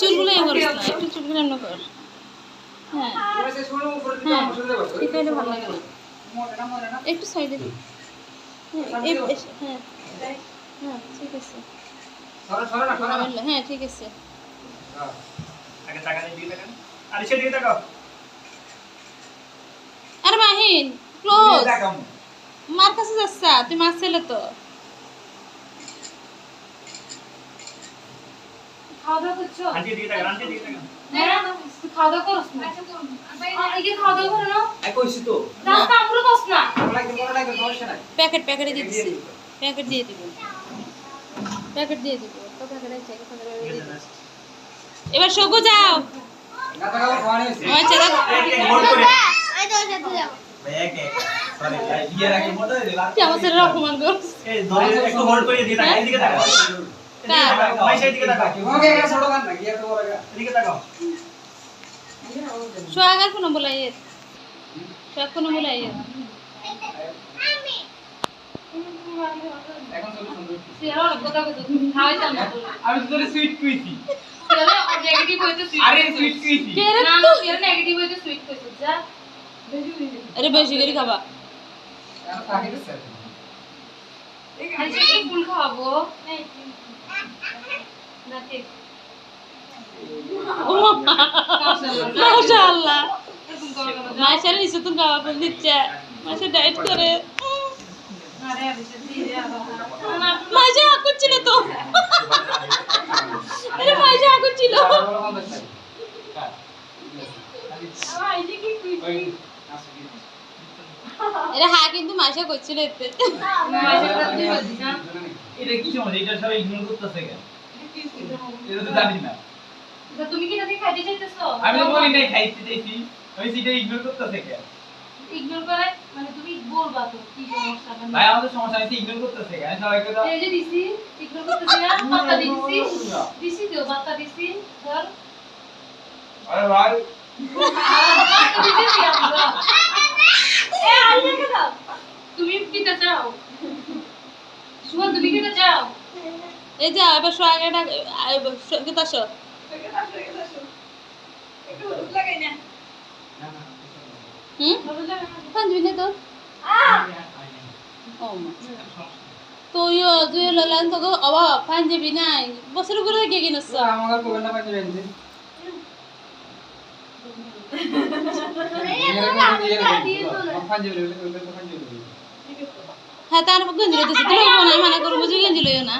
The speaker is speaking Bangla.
চুলগুলো এ করিস না একটু চুলগুলো এমন কর। হ্যাঁ। হ্যাঁ ঠিক ভালো লাগে একটু সাইডে হ্যাঁ এই- এই- হ্যাঁ। হ্যাঁ ঠিক আছে। হ্যাঁ ঠিক আছে। আরে মাহিন ক্লোজ। মার কাছে যাচ্ছা তুই মার ছেলে তো। খাওয়া দাওয়া করছ? আন্টি দিকে তাকান আন্টি দিকে তাকান তুই খাওয়া দাওয়া করস না আ, এই যে খাওয়া দাওয়া করে এই কইছি তো। না সমস্যা নাই। প্যাকেট প্যাকেটে দিয়ে প্যাকেট দিয়ে দিব। প্যাকেট দিয়ে দিব। তো প্যাকেট আছে প্যাকেট এবার সগু যাও না টাকা খাওয়ানি হইছে আচ্ছা রাখ হোল্ড করে। আমি তোর সাথে যাব ব্যাগ সরি বিয়ে রাখি মতো তুই আমার ছেলে অপমান করছিস এই ধরে একটু হোল্ড করে দিয়ে তাকাও এদিকে সোহাগার কোনো সোহাগ কোনো। আমি তো সুইট কইছি আরে বেশি করে খাবা এখন তাকে দিছে আরে সে মাশাআল্লাহ। নিচে তুমি খাওয়া ফেল দিচ্ছে করছিল তো। আরে মাশা করছিল বড় গান দেখতে আমার এই যে কি কইছিস? ওই আসি আরে হ্যাঁ কিন্তু মাশা করছিল এতে? এটা কি সমস্যা এটা সবাই ইগনোর করতেছে কেন এটা তো জানি না তুমি কি নাকি খাইতে চাইতেছো? আমি তো বলি নাই খাইতে চাইছি। আমি সেটা ইগনোর করতেছে কেন ইগনোর করে? মানে তুমি বলবা তো কি সমস্যা মানে ভাই আমাদের সমস্যা আমি ইগনোর করতেছে কেন সবাইকে তো এই যে দিছি ইগনোর করতেছি না বার্তা দিছি। দিছি তো বার্তা দিছি। ধর। আরে ভাই। আমরা। তুমি কি চাও এই যা এবার সোহাগাটা কিন্তু আসো। হুম? পাঞ্জবি না তো। মা। তুইও তুই ললান তোকে অভাব পাঞ্জাবি নাই। বছর করে গিয়ে কিনছ আমাকে কোবেন না পাইতে বেঞ্জি হ্যাঁ তার গঞ্জি লইতেছি মানা করব যে গঞ্জি লইও না।